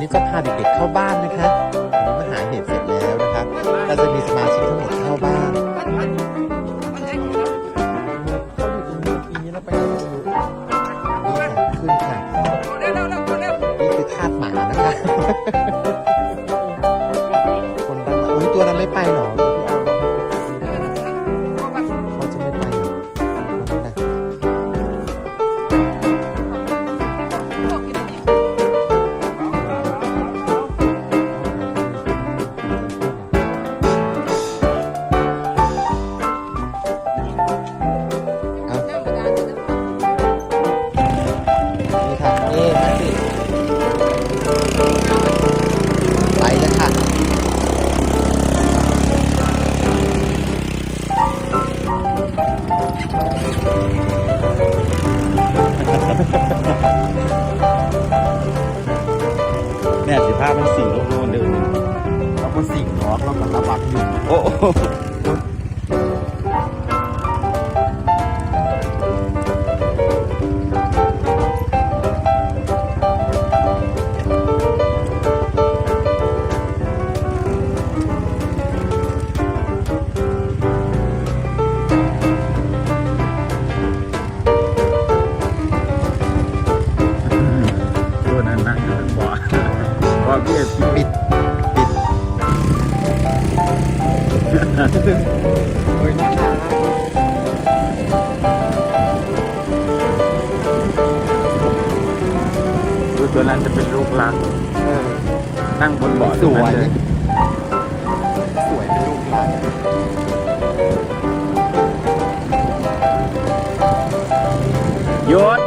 นี้จะพาเด็กๆเข้าบ้านนะคะวันนี้มาหาเห็ดเสร็จแล้วนะคะเราจะมีสมาชิกทั้งหมดเข้าบ้านเขาอยู่ตรงนี้ทีนี้เราไปดูนี่ค่ะ แม่สิพามันสิ่งโลกโลนเดินเราก็สิ่งเนาะเราก็ระวังอยู่โอ้ โอ้ยน่ารักดูตัวนั้นจะเป็นลูกรักเออนั่งบนบ่อสวยเลยสวยเป็นลูกหลานหยุด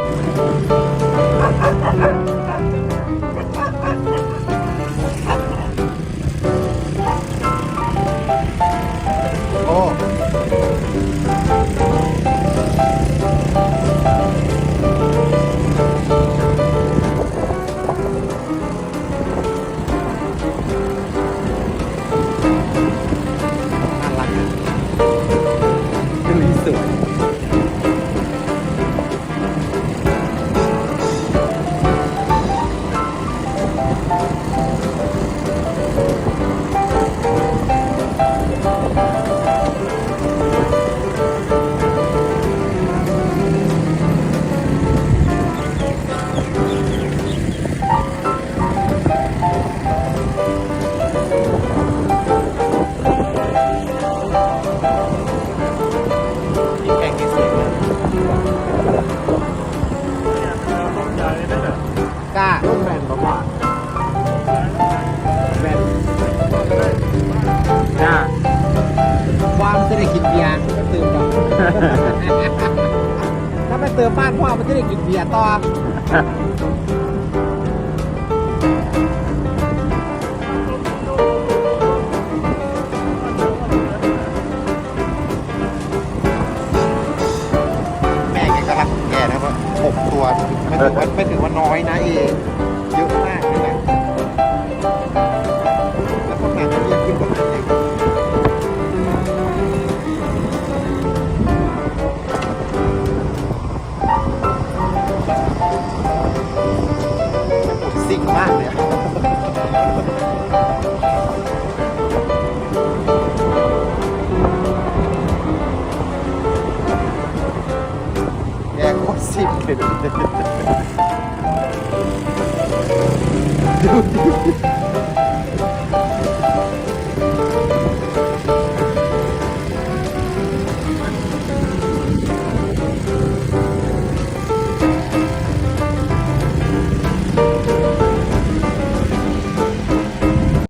เป็ กล้าลูกแบนบอกว่าแบนจ้าว่ามันจะได้กินเบียร์ก็เติมก่อนถ้าไปเติมบ้านพ่อมันจะได้กินเบียร์ต่อ ถือว่าไม่ถือว่าน้อยนะเองเยอะมากเลยนะแล้วพวกนั้นเรียกขึ้นประมาณอย่างสิ่งมากเลย โค